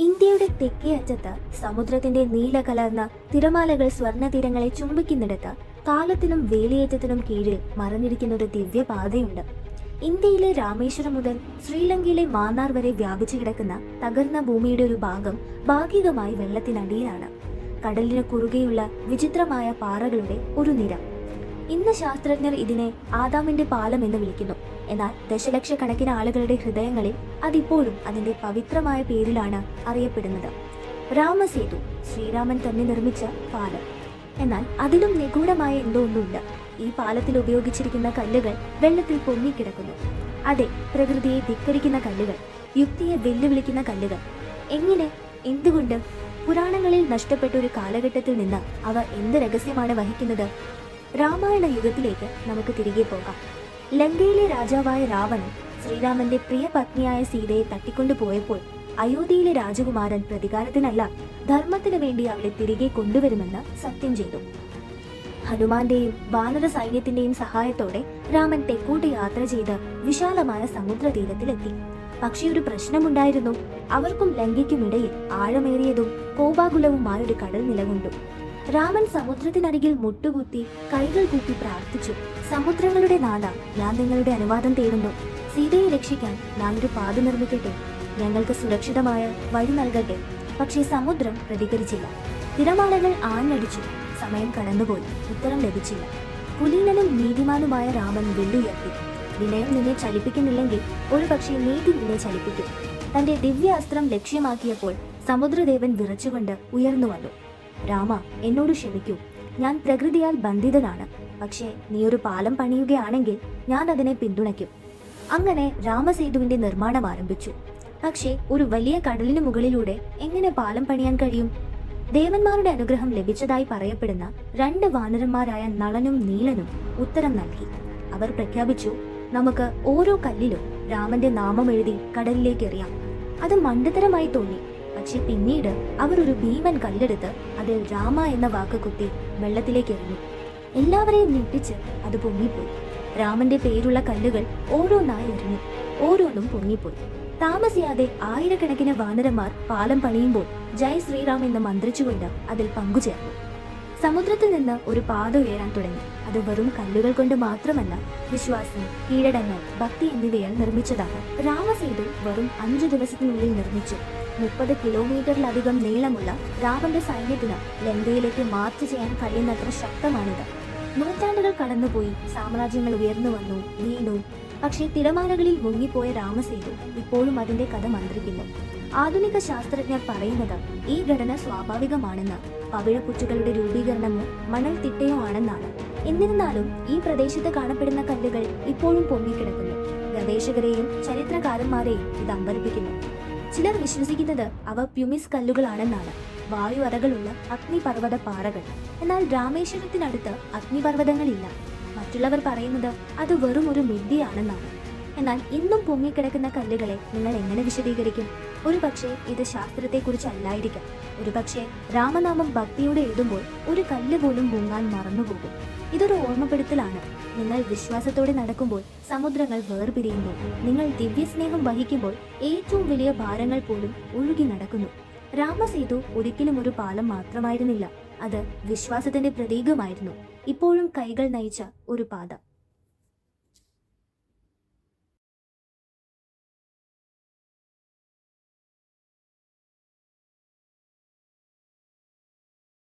ഇന്ത്യയുടെ തെക്കേ അറ്റത്ത് സമുദ്രത്തിന്റെ നീല കലർന്ന തിരമാലകൾ സ്വർണ തീരങ്ങളെ ചുംബിക്കുന്നിടത്ത് കാലത്തിനും വേലിയേറ്റത്തിനും കീഴിൽ മറഞ്ഞിരിക്കുന്ന ഒരു ദിവ്യപാതയുണ്ട്. ഇന്ത്യയിലെ രാമേശ്വരം മുതൽ ശ്രീലങ്കയിലെ മാന്നാർ വരെ വ്യാപിച്ചു കിടക്കുന്ന തകർന്ന ഭൂമിയുടെ ഒരു ഭാഗം ഭാഗികമായി വെള്ളത്തിനടിയിലാണ്. കടലിന് കുറുകെയുള്ള വിചിത്രമായ പാറകളുടെ ഒരു നിര. ഇന്ന് ശാസ്ത്രജ്ഞർ ഇതിനെ ആദാമിന്റെ പാലം എന്ന് വിളിക്കുന്നു. എന്നാൽ ദശലക്ഷക്കണക്കിന് ആളുകളുടെ ഹൃദയങ്ങളിൽ അതിപ്പോഴും അതിന്റെ പവിത്രമായ പേരിലാണ് അറിയപ്പെടുന്നത്. രാമസേതു ശ്രീരാമൻ തന്നെ നിർമ്മിച്ച പാലം. എന്നാൽ അതിലും നിഗൂഢമായ എന്തോ ഒന്നുമില്ല ഈ പാലത്തിൽ ഉപയോഗിച്ചിരിക്കുന്ന കല്ലുകൾ വെള്ളത്തിൽ പൊങ്ങിക്കിടക്കുന്നു. അതെ പ്രകൃതിയെ ധിക്കരിക്കുന്ന കല്ലുകൾ യുക്തിയെ വെല്ലുവിളിക്കുന്ന കല്ലുകൾ. എങ്ങനെ? എന്തുകൊണ്ട്? പുരാണങ്ങളിൽ നഷ്ടപ്പെട്ട ഒരു കാലഘട്ടത്തിൽ നിന്ന് അവ എന്ത് രഹസ്യമാണ് വഹിക്കുന്നത്? രാമായണ യുഗത്തിലേക്ക് നമുക്ക് തിരികെ പോകാം. ലങ്കയിലെ രാജാവായ രാവണൻ ശ്രീരാമന്റെ പ്രിയ പത്നിയായ സീതയെ തട്ടിക്കൊണ്ടുപോയപ്പോൾ അയോധ്യയിലെ രാജകുമാരൻ പ്രതികാരത്തിനല്ല ധർമ്മത്തിനു വേണ്ടി അവളെ തിരികെ കൊണ്ടുവരുമെന്ന് സത്യം ചെയ്തു. ഹനുമാന്റെയും വാനര സൈന്യത്തിന്റെയും സഹായത്തോടെ രാമൻ തെക്കോട്ട് യാത്ര ചെയ്ത് വിശാലമായ സമുദ്ര തീരത്തിലെത്തി പക്ഷേ ഒരു പ്രശ്നമുണ്ടായിരുന്നു. അവർക്കും ലങ്കയ്ക്കുമിടയിൽ ആഴമേറിയതും കോപാകുലവുമായ ഒരു കടൽ നിലകൊണ്ടു. രാമൻ സമുദ്രത്തിനരികിൽ മുട്ടുകുത്തി കൈകൾ കൂട്ടി പ്രാർത്ഥിച്ചു. സമുദ്രങ്ങളുടെ നാഥ ഞാൻ നിങ്ങളുടെ അനുവാദം തേടുന്നു. സീതയെ രക്ഷിക്കാൻ ഞാൻ ഒരു പാത നിർമ്മിക്കട്ടെ. ഞങ്ങൾക്ക് സുരക്ഷിതമായ വഴി നൽകട്ടെ. പക്ഷേ സമുദ്രം പ്രതികരിച്ചില്ല. തിരമാലകൾ ആഞ്ഞടിച്ചു. സമയം കടന്നുപോയി. ഉത്തരം ലഭിച്ചില്ല. കുലീനനും നീതിമാനുമായ രാമൻ വെല്ലുയർത്തി വിനയം നിന്നെ ചലിപ്പിക്കുന്നില്ലെങ്കിൽ ഒരു പക്ഷേ നീതി നിന്നെ ചലിപ്പിക്കും. തന്റെ ദിവ്യാസ്ത്രം ലക്ഷ്യമാക്കിയപ്പോൾ സമുദ്രദേവൻ വിറച്ചുകൊണ്ട് ഉയർന്നു വന്നു. രാമ എന്നോട് ക്ഷമിക്കൂ. ഞാൻ പ്രകൃതിയാൽ ബന്ധിതനാണ്. പക്ഷേ നീ ഒരു പാലം പണിയുകയാണെങ്കിൽ ഞാൻ അതിനെ പിന്തുണയ്ക്കും. അങ്ങനെ രാമസേതുവിന്റെ നിർമ്മാണം ആരംഭിച്ചു. പക്ഷേ ഒരു വലിയ കടലിനു മുകളിലൂടെ എങ്ങനെ പാലം പണിയാൻ കഴിയും? ദേവന്മാരുടെ അനുഗ്രഹം ലഭിച്ചതായി പറയപ്പെടുന്ന രണ്ട് വാനരന്മാരായ നളനും നീലനും ഉത്തരം നൽകി. അവർ പ്രഖ്യാപിച്ചു നമുക്ക് ഓരോ കല്ലിലും രാമന്റെ നാമം എഴുതി കടലിലേക്ക് എറിയാം. അത് മണ്ടത്തരമായി തോന്നി. പക്ഷെ പിന്നീട് അവർ ഒരു ഭീമൻ കല്ലെടുത്ത് അതിൽ രാമ എന്ന വാക്ക് കുത്തി വെള്ളത്തിലേക്ക് എറിഞ്ഞു. എല്ലാവരെയും ഞെട്ടിച്ച് അത് പൊങ്ങിപ്പോയി. രാമന്റെ പേരുള്ള കല്ലുകൾ ഓരോന്നായി എറിഞ്ഞു. ഓരോന്നും പൊങ്ങിപ്പോയി. താമസിയാതെ ആയിരക്കണക്കിന് വാനരന്മാർ പാലം പണിയുമ്പോൾ ജയ് ശ്രീറാം എന്ന് മന്ത്രിച്ചുകൊണ്ട് അതിൽ പങ്കുചേർന്നു. സമുദ്രത്തിൽ നിന്ന് ഒരു പാത ഉയരാൻ തുടങ്ങി. അത് വെറും കല്ലുകൾ കൊണ്ട് മാത്രമല്ല വിശ്വാസം കീഴടങ്ങൾ ഭക്തി എന്നിവയാൽ നിർമ്മിച്ചതാണ്. രാമസേതു വെറും അഞ്ചു ദിവസത്തിനുള്ളിൽ നിർമ്മിച്ചു. മുപ്പത് കിലോമീറ്ററിലധികം നീളമുള്ള രാമന്റെ സൈന്യത്തിന് ലങ്കയിലേക്ക് മാർച്ച് ചെയ്യാൻ കഴിയുന്നത്ര ശക്തമാണിത്. നൂറ്റാണ്ടുകൾ കടന്നുപോയി സാമ്രാജ്യങ്ങൾ ഉയർന്നു വന്നു വീണു. പക്ഷേ തിരമാലകളിൽ മുങ്ങിപ്പോയ രാമസേതു ഇപ്പോഴും അതിന്റെ കഥ മന്ത്രിക്കുന്നു. ആധുനിക ശാസ്ത്രജ്ഞർ പറയുന്നത് ഈ ഘടന സ്വാഭാവികമാണെന്ന്. പവിഴപ്പുറ്റുകളുടെ രൂപീകരണമോ മണൽ തിട്ടയോ ആണെന്നാണ്. എന്നിരുന്നാലും ഈ പ്രദേശത്ത് കാണപ്പെടുന്ന കല്ലുകൾ ഇപ്പോഴും പൊങ്ങിക്കിടക്കുന്നു. ഗവേഷകരെയും ചരിത്രകാരന്മാരെയും ഇത് അമ്പരപ്പിക്കുന്നു. ചിലർ വിശ്വസിക്കുന്നത് അവ പ്യുമിസ് കല്ലുകളാണെന്നാണ്. വായു അറകളുള്ള അഗ്നിപർവത പാറകൾ. എന്നാൽ രാമേശ്വരത്തിനടുത്ത് അഗ്നിപർവതങ്ങളില്ല. മറ്റുള്ളവർ പറയുന്നത് അത് വെറും ഒരു മിഥ്യയാണെന്നാണ് എന്നാൽ ഇന്നും പൊങ്ങിക്കിടക്കുന്ന കല്ലുകളെ നിങ്ങൾ എങ്ങനെ വിശദീകരിക്കും? ഒരു പക്ഷേ ഇത് ശാസ്ത്രത്തെക്കുറിച്ചല്ലായിരിക്കാം. ഒരു പക്ഷേ രാമനാമം ഭക്തിയോടെ എഴുതുമ്പോൾ ഒരു കല്ല് പോലും മുങ്ങാൻ മറന്നുപോകും. ഇതൊരു ഓർമ്മപ്പെടുത്തലാണ്. നിങ്ങൾ വിശ്വാസത്തോടെ നടക്കുമ്പോൾ സമുദ്രങ്ങൾ വേർപിരിയുന്നു നിങ്ങൾ ദിവ്യസ്നേഹം വഹിക്കുമ്പോൾ ഏറ്റവും വലിയ ഭാരങ്ങൾ പോലും ഒഴുകി നടക്കുന്നു. രാമസേതു ഒരിക്കലും ഒരു പാലം മാത്രമായിരുന്നില്ല. അത് വിശ്വാസത്തിന്റെ പ്രതീകമായിരുന്നു. ഇപ്പോഴും കൈകൾ നയിച്ച ഒരു പാത.